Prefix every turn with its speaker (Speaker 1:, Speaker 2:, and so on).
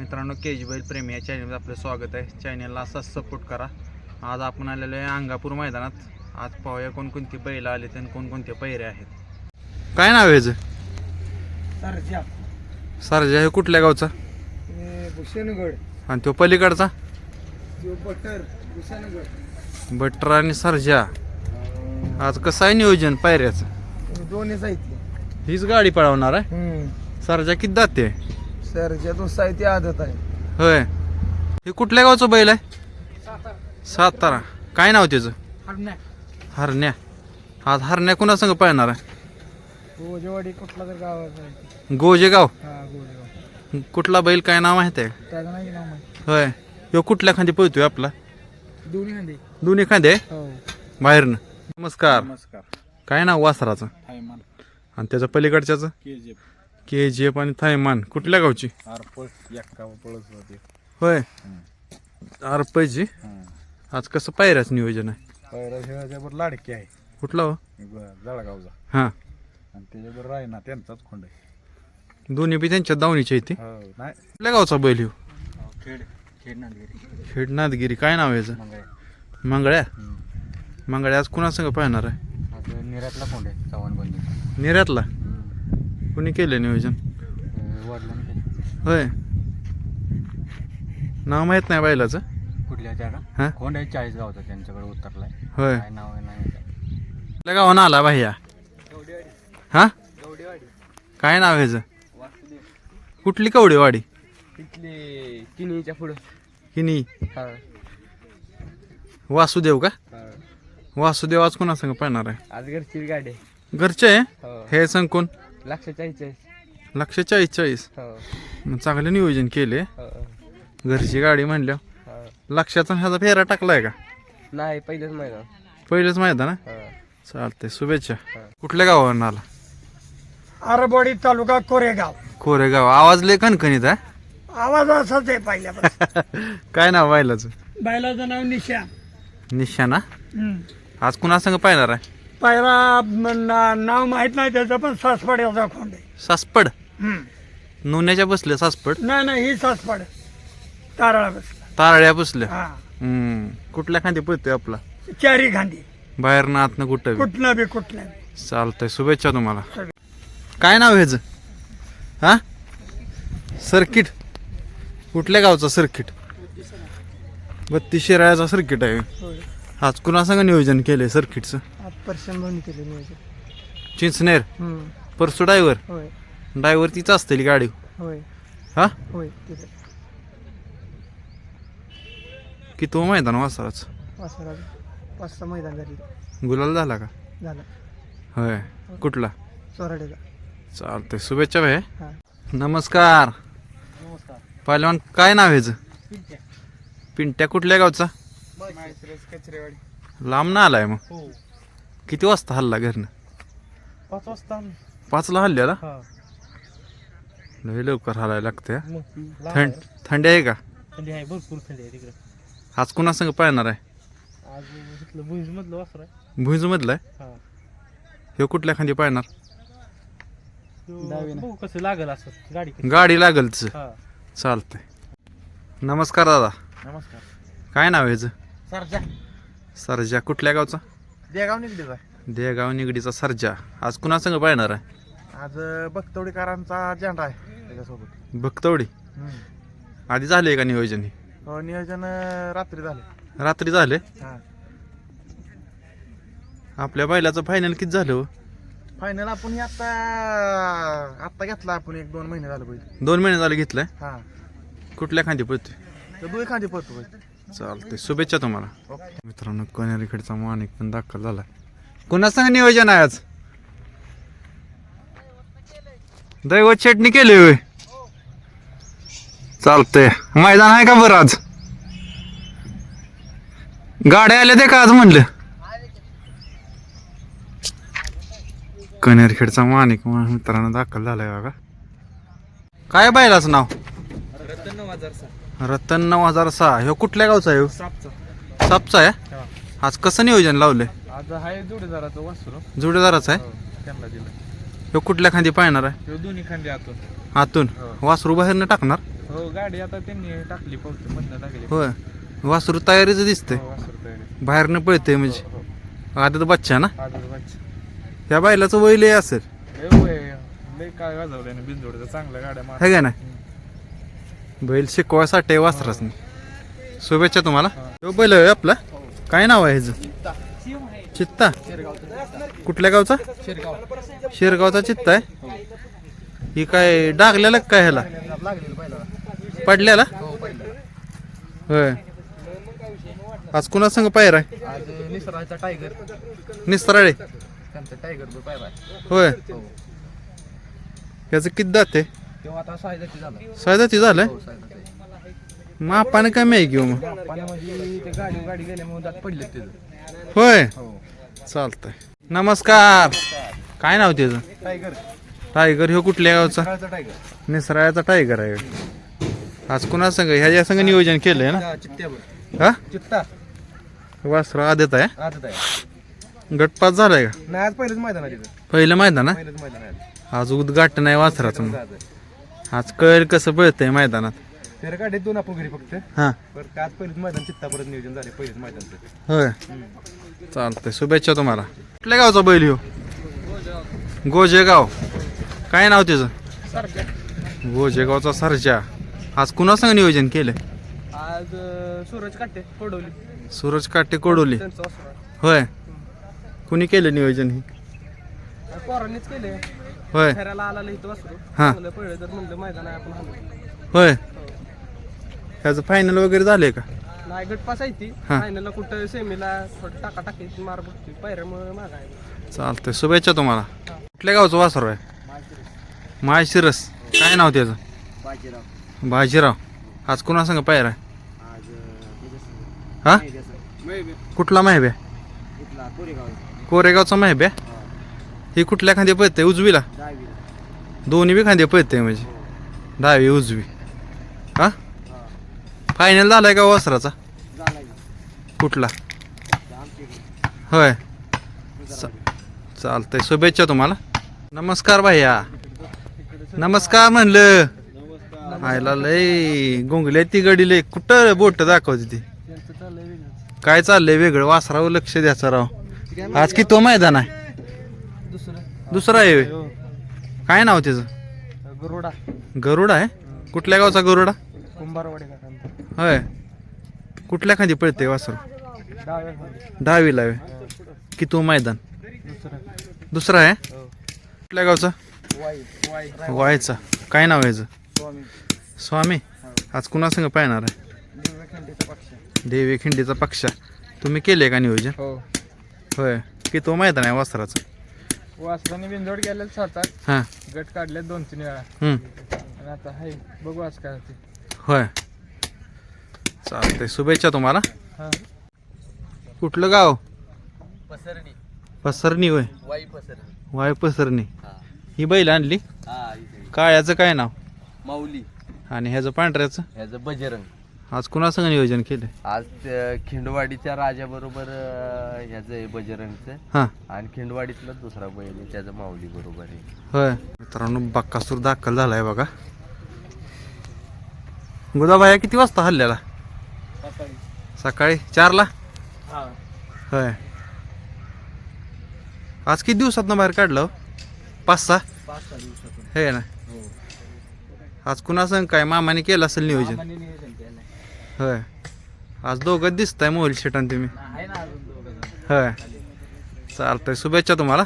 Speaker 1: मित्रांनो के जी बैल प्रेमी या चॅनलमध्ये आपलं स्वागत आहे. चॅनलला असाच सपोर्ट करा. आज आपण आलेलो आहे अंगापूर मैदानात. आज पाहूया कोणकोणती बैल आले आणि कोणकोणते पैरे आहेत. काय नाव आहे ह्याचं?
Speaker 2: सरजा.
Speaker 1: सरजा हे कुठल्या गावचा?
Speaker 2: भूषणगड
Speaker 1: आणि तो पलीकडचा?
Speaker 2: बटर भूषणगड
Speaker 1: बटर आणि सरजा. आज कसं आहे नियोजन पायऱ्याचं?
Speaker 2: दोन्ही
Speaker 1: हीच गाडी पळवणार आहे? सरजा किती जाते
Speaker 2: सरजा तो साहित्य आदत आहे.
Speaker 1: होय. हे कुठल्या गावचं बैल आहे? सातारा. काय नाव त्याचं? हरण्या. आज हरण्या कुणा संग पळणार आहे?
Speaker 2: गोजेवाडी कुठला तर गावाचा आहे.
Speaker 1: गोजेगाव.
Speaker 2: हा गोजेगाव.
Speaker 1: कुठला बैल काय नाव माहिती आहे?
Speaker 2: त्याचं नाही नाव माहिती.
Speaker 1: होय. ह्यो कुठल्या खांदी पळतोय आपला?
Speaker 2: दोन्ही खांदे.
Speaker 1: दोन्ही खांदे?
Speaker 2: हो.
Speaker 1: बाहेरनं. नमस्कार.
Speaker 2: नमस्कार.
Speaker 1: काय नाव वासराचं?
Speaker 2: थायमान
Speaker 1: आणि त्याचं पलीकडच्याचं?
Speaker 2: के जे
Speaker 1: के जी एफ आणि थायमान कुठल्या गावची?
Speaker 2: आरपळ एक्का पळत होते
Speaker 1: होय. आरपैची आज कसं पायऱ्याच नियोजन आहे?
Speaker 2: पैराच्यावर लाडकी आहे.
Speaker 1: कुठला हो?
Speaker 2: जळगावचा.
Speaker 1: हां.
Speaker 2: आणि त्याच्यावर राय ना त्यांचाच खोंड आहे.
Speaker 1: दोन्ही बी त्यांच्या दावणीच्या इथे?
Speaker 2: हो नाही.
Speaker 1: कुठल्या गावचा बैल ह्यो?
Speaker 2: खेड खेड नांदगिरी
Speaker 1: खेड नादगिरी काय नाव आहे याचं?
Speaker 2: मग
Speaker 1: मंगळ्या? मंगळ्या आज कुणा संग पाहणार आहे?
Speaker 2: आता निरातला खोंड आहे चव्हाण बंदी
Speaker 1: निर्यातला कुणी केलं नियोजन?
Speaker 2: वडिलांनी
Speaker 1: होय. नाव माहीत नाही बैलाचं
Speaker 2: कुठल्या
Speaker 1: हा?
Speaker 2: आहे चाळीस गावचा त्यांच्याकडे उतरलाय.
Speaker 1: होय.
Speaker 2: काय नाव आहे नाही
Speaker 1: गावानं आला भाईया हा. काय नाव ह्याचं? कुठली कवडेवाडी?
Speaker 2: तिथले किनीच्या पुढं.
Speaker 1: किनी.
Speaker 2: हा.
Speaker 1: वासुदेव का? वासुदेव आज कुणा संग पाहणार आहे?
Speaker 2: आज घरची गाडी आहे.
Speaker 1: घरचे आहे?
Speaker 2: हो.
Speaker 1: हे संग कोण
Speaker 2: लक्ष चाळीस
Speaker 1: लक्ष चाळीस चाळीस.
Speaker 2: हो.
Speaker 1: मग चांगलं नियोजन केले.
Speaker 2: हो.
Speaker 1: घरची गाडी म्हणल्या.
Speaker 2: हो.
Speaker 1: लक्षाचा ह्याचा फेरा टाकलाय का?
Speaker 2: नाही पहिलेच मैदान.
Speaker 1: पहिलेच माहिती ना
Speaker 2: हो.
Speaker 1: चालतंय शुभेच्छा. कुठल्या गावावरून आला?
Speaker 3: आरबोडी तालुका कोरेगाव.
Speaker 1: कोरेगाव. आवाज लय खणखणीत आहे.
Speaker 3: आवाज असाच आहे पहिल्यापासून.
Speaker 1: काय नाव बैलाचं
Speaker 3: बैलाचं नाव निशा
Speaker 1: निशाणा
Speaker 3: हम्म.
Speaker 1: आज कुणा संग पाहणार आहे?
Speaker 3: म, ना- नाव माहीत नाही त्याचं पण सासपड्याचा खोंड आहे.
Speaker 1: सासपड?
Speaker 3: हम्म.
Speaker 1: नोन्याच्या बसल्या सासपड?
Speaker 3: नाही नाही ही सासपड तारळा बसला.
Speaker 1: तारळ्या बसल्या?
Speaker 3: हा.
Speaker 1: हम्म. कुठल्या खांदी पळतोय आपला?
Speaker 3: चारी गांधी
Speaker 1: बाहेर ना आतनं कुठं बी.
Speaker 3: कुठनं बी कुठनं बी.
Speaker 1: चालतंय शुभेच्छा तुम्हाला. काय नाव ह्याचं? हा? सर्किट? कुठल्या गावचं सर्किट? बत्तीस शिराळ्याचा सर्किट आहे. आज कुणा संग नियोजन केलंय सर्किटचं?
Speaker 3: पर्शन बंद केले नियोजन
Speaker 1: चिंचनेर?
Speaker 3: हम्म.
Speaker 1: परसू ड्रायव्हर?
Speaker 3: होय.
Speaker 1: ड्रायव्हर तीच असतील गाडी.
Speaker 3: होय.
Speaker 1: हा?
Speaker 3: होय तिथे.
Speaker 1: की तो मैदान वासराच
Speaker 3: वासराचं पाच सहा मैदान झाली.
Speaker 1: गुलाल झाला का?
Speaker 3: झालं.
Speaker 1: होय. कुठला?
Speaker 3: चोराडेला.
Speaker 1: चालतंय. शुभेच्छा भाई
Speaker 3: हा.
Speaker 1: नमस्कार.
Speaker 2: नमस्कार.
Speaker 1: पहिलवान काय नाव ह्याचं? पिंट्या. कुठल्या गावचा?
Speaker 2: कचरेवाडी
Speaker 1: लांब ना आलाय मग.
Speaker 2: हो.
Speaker 1: किती वाजता हल्ला घरनं?
Speaker 2: पाच वाजता
Speaker 1: पाचला हल्ल्याला?
Speaker 2: हा.
Speaker 1: लय लवकर हलायला लागते हा.
Speaker 2: मग
Speaker 1: थंड थंडी आहे का?
Speaker 2: थंडी आहे भरपूर थंडी आहे तिकडे.
Speaker 1: आज कुणा संग पाहणार आहे?
Speaker 2: आज इथलं भुईज मधलं वासर आहे.
Speaker 1: भुईज मधला आहे?
Speaker 2: हा.
Speaker 1: हे कुठल्या खांदी पाहणार
Speaker 2: बघू कसं लागल असं गाडी
Speaker 1: गाडी लागलच.
Speaker 2: हा.
Speaker 1: चालतंय. नमस्कार दादा.
Speaker 2: नमस्कार.
Speaker 1: काय नाव आहे ह्याचं?
Speaker 2: सरजा.
Speaker 1: सरजा. कुठल्या गावचा?
Speaker 2: देगाव काय
Speaker 1: देगाव निगडीचा सरजा. आज कुणा संग पाहणार आहे?
Speaker 2: आज बक्तवडीकरांचा झेंडा आहे त्याच्यासोबत.
Speaker 1: भक्तवडी? आधी झाले का नियोजन हे?
Speaker 2: हो नियोजन अं, रात्री झाले.
Speaker 1: रात्री झाले?
Speaker 2: हा.
Speaker 1: आपल्या बैलाचं फायनल किती झालं हो?
Speaker 2: फायनल आपण हे आता आत्ता घेतला आपण एक दोन महिने झाले पाहिजे
Speaker 1: दोन महिने झाले घेतलंय?
Speaker 2: हा.
Speaker 1: कुठल्या खांदी पळतोय?
Speaker 2: तर दुई खांदी पडतो पाहिजे
Speaker 1: चालतंय. शुभेच्छा तुम्हाला. मित्रांनो कन्यारीकडचा माणिक पण दाखल झाला कुणा संग नियोजन आहे आज? दैवत चटणी केली होय. चालतंय. मैदान आहे का बरं आज? गाड्या आल्या ते का आज म्हणलं? कन्यारखेडचा माणिक मा- मित्रांनो दाखल झालाय बघा. काय बैलाचं नाव?
Speaker 2: रतन नऊ हजार सहा.
Speaker 1: ह्यो कुठल्या गावचा आहे?
Speaker 2: सापचा.
Speaker 1: सापचा आहे? आज कसं नियोजन लावलंय?
Speaker 2: आज आहे जोडीदाराचं वासरू
Speaker 1: जोडीदाराचं आहे?
Speaker 2: त्यांना दिलं.
Speaker 1: ह्यो कुठल्या खांदी पाहणार आहे?
Speaker 2: तो दोन्ही खांदे आतून.
Speaker 1: आतून?
Speaker 2: हो.
Speaker 1: वासरू बाहेरनं टाकणार?
Speaker 2: हो गाडी आता त्यांनी टाकली पावती मधनं टाकली.
Speaker 1: होय. वासरू तयारीचं दिसतंय.
Speaker 2: हो, वासरू तयारी.
Speaker 1: बाहेरनं पळतंय म्हणजे.
Speaker 2: हो,
Speaker 1: आता तर बच्चा ना?
Speaker 2: आजच.
Speaker 1: त्या बैलाचं वय लय असेल.
Speaker 2: लय वय, लय काय वाजवलंय ना बिनजोडचं. चांगल्या गाड्या मार
Speaker 1: है का ना बैल शिकवायसाठी वासराच नाही शुभेच्छा तुम्हाला. तो बैल आहे आपला. काय नाव आहे ह्याचं? चित्ता. कुठल्या गावचा? शिरगावचा चित्ता आहे. ही काय डागलेला काय ह्याला? पडल्याला होय. आज कुणा संग पायर आहे?
Speaker 2: टायगर
Speaker 1: निस्तराळे
Speaker 2: त्यांचा टायगर
Speaker 1: होय. याचं किती दात आहे?
Speaker 2: तेव्हा आता झाला.
Speaker 1: सायदाती झालंय?
Speaker 2: हो सायदाची.
Speaker 1: मापाने कमी आहे घेऊ मग?
Speaker 2: पाण्यामध्ये ते गाडी गाडी गेल्यामुळे दात पडले त्याचं
Speaker 1: होय?
Speaker 2: हो.
Speaker 1: चालतंय. नमस्कार. काय नाव त्याचं?
Speaker 2: टायगर.
Speaker 1: टायगर ह्यो कुठल्या गावचा?
Speaker 2: सकाळचा टायगर.
Speaker 1: निसराळ्याचा टायगर आहे आज कुणा संघ ह्याच्या संघ नियोजन केलंय ना?
Speaker 2: चित्त्यावर.
Speaker 1: हा?
Speaker 2: चित्ता.
Speaker 1: वासरा आदेत आहे?
Speaker 2: आजच आहे.
Speaker 1: गटपास झालाय का?
Speaker 2: नाही आज पहिलंच मैदान आहे तिथं.
Speaker 1: पहिलं मैदान हा?
Speaker 2: पहिलंच मैदान आहे.
Speaker 1: आज उद्घाटन आहे वासराचं मग.
Speaker 2: आज आहे.
Speaker 1: आज कळेल कसं पळतंय मैदानात?
Speaker 2: तेरा गाडी दोन आपण घरी फक्त
Speaker 1: हा.
Speaker 2: बरं का आज पहिलेच मैदान चित्ता परत नियोजन झाले पहिलेच मैदानचं
Speaker 1: होय. चालतंय शुभेच्छा तुम्हाला. कुठल्या गावचा बैल ह्यो? गोजेगाव. काय नाव त्याचं गोजेगावचा सरजा. आज कुणा संग नियोजन केलंय?
Speaker 2: आज सूरज काटे पडवली
Speaker 1: सूरज काटे कोडोली.
Speaker 2: त्यांचं वासर.
Speaker 1: होय. कुणी केलं नियोजन हे?
Speaker 2: पोरांनीच केले
Speaker 1: होय.
Speaker 2: फेरायला आला इथं वासरू.
Speaker 1: हा.
Speaker 2: तर म्हणलं मैदान आहे आपण हाणू.
Speaker 1: होय. ह्याचं फायनल वगैरे झालंय का?
Speaker 2: नाही गटपास आहे ती.
Speaker 1: हा.
Speaker 2: फायनलला कुठं सेमीला थोडं टाका टाकी मार बघतोय. पायऱ्यामुळे माग आहे.
Speaker 1: चालतंय. शुभेच्छा तुम्हाला. कुठल्या गावचं वासर आहे? माळशिरस. काय नाव त्याचं?
Speaker 2: बाजीराव.
Speaker 1: बाजीराव. आज कुणा संग पायर आहे? हा? कुठला माहिब्या?
Speaker 2: इथला कोरेगाव
Speaker 1: कोरेगावचा माहिब्या? ही कुठल्या खांदे पळते उजवीला? दोन्ही बी खांदे पळते म्हणजे. डावी उजवी. हा? फायनल झालाय का वासराचा? कुठला? होय. चा- चालतंय. शुभेच्छा तुम्हाला. नमस्कार भैया. नमस्कार म्हणलं. आयला लय गोंगले ती गडी लय. कुठं बोट दाखवते ती? काय चाललंय वेगळं? वासराव लक्ष द्यायचं राव. आज की तो मैदान आहे?
Speaker 2: दुसरं
Speaker 1: आहे होय. काय नाव त्याचं?
Speaker 2: गरुडा.
Speaker 1: गरुड आहे? कुठल्या गावचा गरुडा?
Speaker 2: कुंभारवाडी
Speaker 1: होय. कुठल्या खांदी पळते वासर?
Speaker 2: डाव्या
Speaker 1: दहावीला आहे की तो मैदान?
Speaker 2: दुसरं.
Speaker 1: दुसरा आहे?
Speaker 2: हो.
Speaker 1: कुठल्या गावचा?
Speaker 2: वाई. वाई.
Speaker 1: वायचा काय नाव आहे याचं?
Speaker 2: स्वामी.
Speaker 1: स्वामी? आज कुणासंग पाहणार आहे?
Speaker 2: पक्ष.
Speaker 1: देवी खिंडीचा पक्ष. तुम्ही केले का नियोजन?
Speaker 2: हो.
Speaker 1: होय. की तो मैदान आहे वासराचं?
Speaker 2: वासराने बिंदोड गेले स्वतः
Speaker 1: हां.
Speaker 2: गट काढले दोन तीन वेळा.
Speaker 1: हम्म.
Speaker 2: आणि आता हाय. बघू आज काय होते
Speaker 1: होय. चालतंय. शुभेच्छा तुम्हाला.
Speaker 2: हा.
Speaker 1: कुठलं गाव?
Speaker 2: पसरणी.
Speaker 1: पसरणी होय.
Speaker 2: वाई पसरणी.
Speaker 1: वाय पसरणी.
Speaker 2: हा.
Speaker 1: ही बैल आणली.
Speaker 2: हा
Speaker 1: काळ्याचं काय नाव?
Speaker 2: माऊली.
Speaker 1: आणि ह्याचं पांढऱ्याचं?
Speaker 2: ह्याचं बजरंग.
Speaker 1: आज कुणासंग नियोजन केलं
Speaker 4: आज त्या खिंडवाडीच्या राजाबरोबर अं, ह्याचं आहे बजरंगचं.
Speaker 1: हां.
Speaker 4: आणि खिंडवाडीतला दुसरा बैल आहे त्याचं माऊली बरोबर आहे.
Speaker 1: होय. मित्रांनो बक्कासूर दाखल झालाय बघा. गुदाबाया किती वाजता हल्ल्याला? सकाळी. चारला?
Speaker 2: हा.
Speaker 1: होय. आज किती दिवसात बाहेर काढलं हो? पाच सहा हे ना. आज कुणासंग काय? मामाने केलं असेल नियोजन. होय. आज दोघं दिसताय शेटान तुम्ही.
Speaker 2: आहे ना अजून दोघं जण.
Speaker 1: होय. चालतंय. शुभेच्छा तुम्हाला.